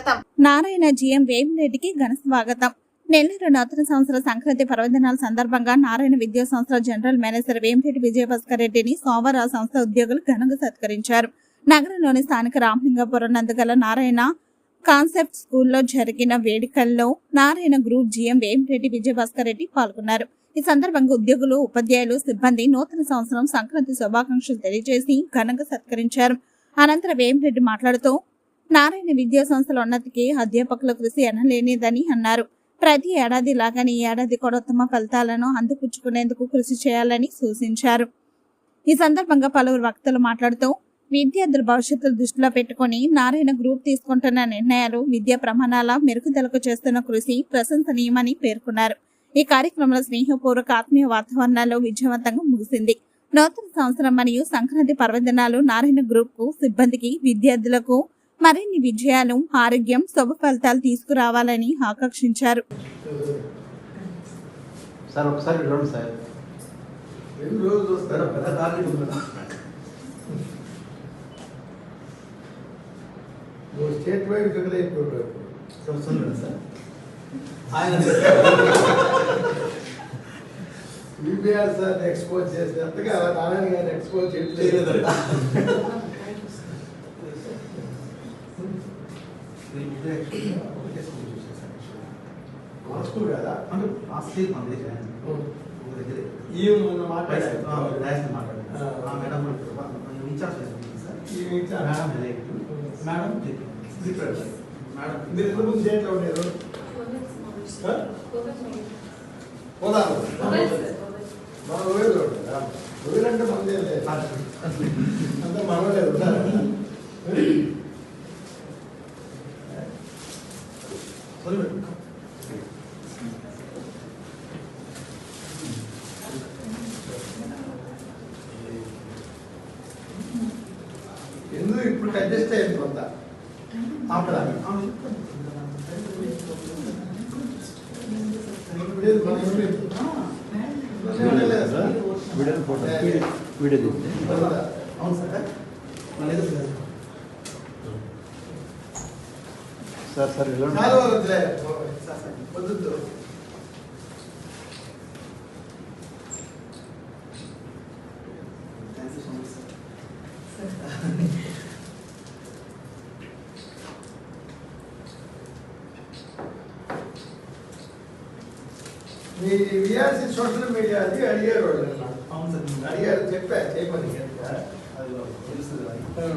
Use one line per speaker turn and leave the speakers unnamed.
స్వాగతం.
నారాయణ జిఎం వేమిరెడ్డికి ఘన స్వాగతం. నెల్లూరు నూతన సంవత్సర సంక్రాంతి పర్వదినాల సందర్భంగా నారాయణ విద్యా సంస్థ జనరల్ మేనేజర్ వేమిరెడ్డి విజయభాస్కర్ రెడ్డిని సోమవారం ఆ సంస్థ ఉద్యోగులు ఘనంగా సత్కరించారు. నగరంలోని స్థానిక రామలింగపురం నందుగల నారాయణ కాన్సెప్ట్ స్కూల్లో జరిగిన వేడుకల్లో నారాయణ గ్రూప్ జిఎం వేమిరెడ్డి విజయభాస్కర్ రెడ్డి పాల్గొన్నారు. ఈ సందర్భంగా ఉద్యోగులు ఉపాధ్యాయులు సిబ్బంది నూతన సంవత్సరం సంక్రాంతి శుభాకాంక్షలు తెలియజేసి ఘనంగా సత్కరించారు. అనంతరం వేమిరెడ్డి మాట్లాడుతూ నారాయణ విద్యా సంస్థల ఉన్నతికి అధ్యాపకుల కృషి ఎనలేనిదని అన్నారు. ప్రతి ఏడాది లాగానే ఈ ఏడాది కూడా ఉత్తమ ఫలితాలను అందిపుచ్చుకునేందుకు కృషి చేయాలని సూచించారు. ఈ సందర్భంగా పలువురు వక్తలు మాట్లాడుతూ విద్యార్థుల భవిష్యత్తు దృష్టిలో పెట్టుకుని నారాయణ గ్రూప్ తీసుకుంటున్న నిర్ణయాలు విద్యా ప్రమాణాల మెరుగుదలకు చేస్తున్న కృషి ప్రశంసనీయమని పేర్కొన్నారు. ఈ కార్యక్రమంలో స్నేహపూర్వక ఆత్మీయ వాతావరణంలో విజయవంతంగా ముగిసింది. నూతన సంవత్సరం మరియు సంక్రాంతి పర్వదినాలు నారాయణ గ్రూప్కు సిబ్బందికి విద్యార్థులకు మరిన్ని విజయాలు ఆరోగ్యం శుభ ఫలితాలు తీసుకురావాలని ఆకాంక్షించారు.
సార్ ఒకసారి రండి సార్.
ఎన్ని రోజులు వస్తారా
పెద్ద టార్గెట్ ఉంది కదా
నువ్వు స్టేట్ వైడ్ ఫిగర్ అయిపోయావు
సార్ వస్తుంది సార్ ఆయన
బీబీఆర్ సార్ ఎక్స్పోజ్ చేసినంతగా నారాయణ గారిని ఎక్స్పోజ్ చేయట్లేదు
చేయలేదు.
మా స్కూల్ కదా?
అంటే మన దగ్గర.
ఈ మొన్న మాట్లాడారు.
మాట్లాడారు. మేడం ఇన్ఛార్జ్ చేసింది సార్.
ఈ ఇచ్చారు.
Madam elite. మేడం చెప్పి.
డిఫరెంట్.
మేడం.
మీరు ఇంతకు ముందు స్టేట్లో ఉండేరు? ఆ? పోదాము మన ఊరిలో ఉంటారా ఊరంటే మనదే లేదు. అంతా మనలే ఉంటారా
వదిలిపెట్టు.
ఎందుకు ఇప్పుడు అడ్జస్ట్ అయ్యింది కొంత అక్కడ
ఆమె
ఇప్పుడు ఏది మన ముందు
ఇప్పుడు ఫోటో వీడియో కొంత
అవును సార్
సార్
వద్దు మీ విఆర్సి సోషల్ మీడియా అది అడిగారు వాళ్ళు.
అవును సార్
అడిగారు చెప్పా చేయమని చెప్పా.
సార్.